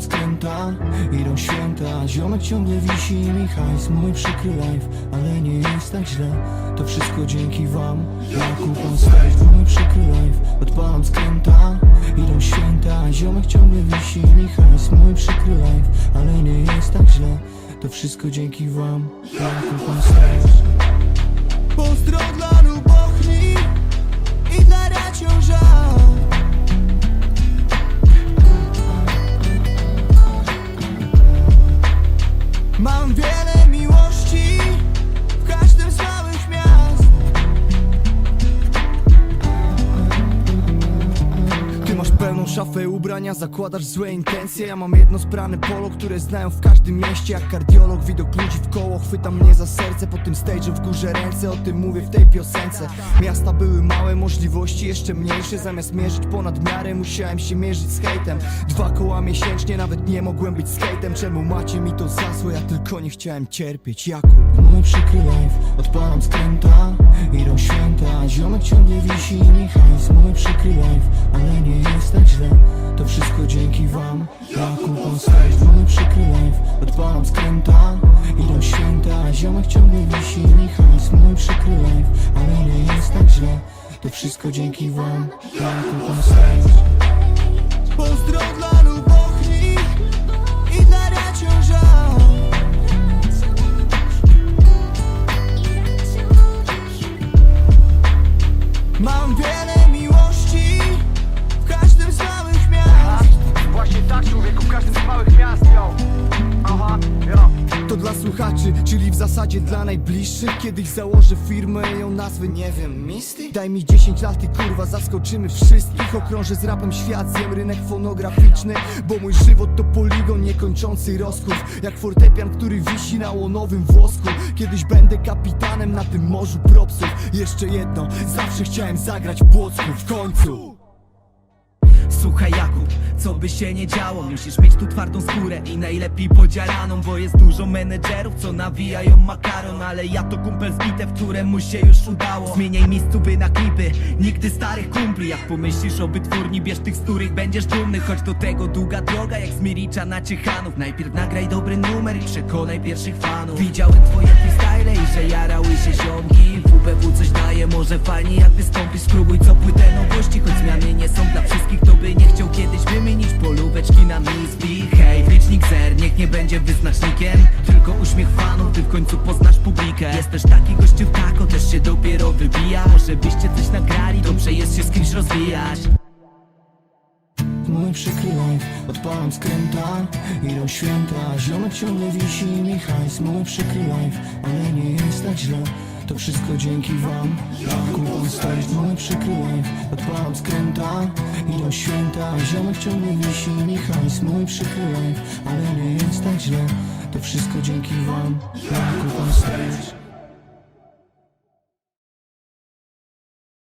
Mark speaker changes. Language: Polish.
Speaker 1: skręta Idą święta. Ziomek ciągle wisi mi hajs Mój przykry life. Ale nie jest tak źle To wszystko dzięki wam. Jakub on Mój przykry life. Odpalam skręta Idą święta. Ziomek ciągle wisi mi hajs Mój przykry life. Ale nie jest tak źle To wszystko dzięki wam. Jakub on pełną szafę ubrania, zakładasz złe intencje. Ja mam jedno sprane polo, które znają w każdym mieście. Jak kardiolog, widok ludzi w koło chwyta mnie za serce. Po tym stage'u w górze ręce, o tym mówię w tej piosence. Miasta były małe, możliwości jeszcze mniejsze. Zamiast mierzyć ponad miarę, musiałem się mierzyć z hejtem. Dwa koła miesięcznie, nawet nie mogłem być skatem Czemu macie mi to za złe, ja tylko nie chciałem cierpieć. Jakub Mój przykry life, odpalam skręta Idą święta, ziomek ciągle wisi mi hajs Mój przykry life, ale nie jest tak źle. To wszystko dzięki wam. Jakub on stage Mój przykry life, odpalam skręta. Idą święta, ziomek ciągle wisi. Mi hajs Mój przykry life, ale nie jest tak źle. To wszystko dzięki wam. Jakub on stage Pozdro dla Lubochni i dla Raciąża. Mam wiele czyli w zasadzie dla najbliższych. Kiedyś założę firmę i ją nazwę, nie wiem, Misty? Daj mi 10 lat i kurwa zaskoczymy wszystkich. Okrążę z rapem świat, zjem rynek fonograficzny Bo mój żywot to poligon niekończący rozchód Jak fortepian, który wisi na łonowym włosku. Kiedyś będę kapitanem na tym morzu propsów. Jeszcze jedno, zawsze chciałem zagrać w w końcu
Speaker 2: Słuchaj Jakub, co by się nie działo? Musisz mieć tu twardą skórę i najlepiej podzielaną Bo jest dużo menedżerów, co nawijają makaron Ale ja to kumpel z bitew, któremu się już udało. Zmieniaj miejscowy na klipy, nigdy starych kumpli. Jak pomyślisz o wytwórni, bierz tych, z których będziesz dumny. Choć do tego długa droga, jak z Miricza na Ciechanów. Najpierw nagraj dobry numer i przekonaj pierwszych fanów. Widziałem twoje freestyle i że jarały się ziomki. WBW coś daje, może fajnie jak wystąpisz. Spróbuj co płytę nowości, choć zmiany nie są dla wszystkich wymienić polóweczki na misbi Hej, licznik zer, niech nie będzie wyznacznikiem. Tylko uśmiech fanów, ty w końcu poznasz publikę. Jest też taki gościu tako, też się dopiero wybija. Może byście coś nagrali, dobrze jest się z kimś rozwijać.
Speaker 1: Mój przykry life, odpalam skręta Idą święta, ziomek ciągle wisi mi hajs Mój przykry life, ale nie jest tak źle. To wszystko dzięki wam. Jakub on stage, mój przykry life Odpalam skręta, idą święta. Ziomek ciągle wisi mi hajs Mój przykry life, ale nie jest tak źle. To wszystko dzięki wam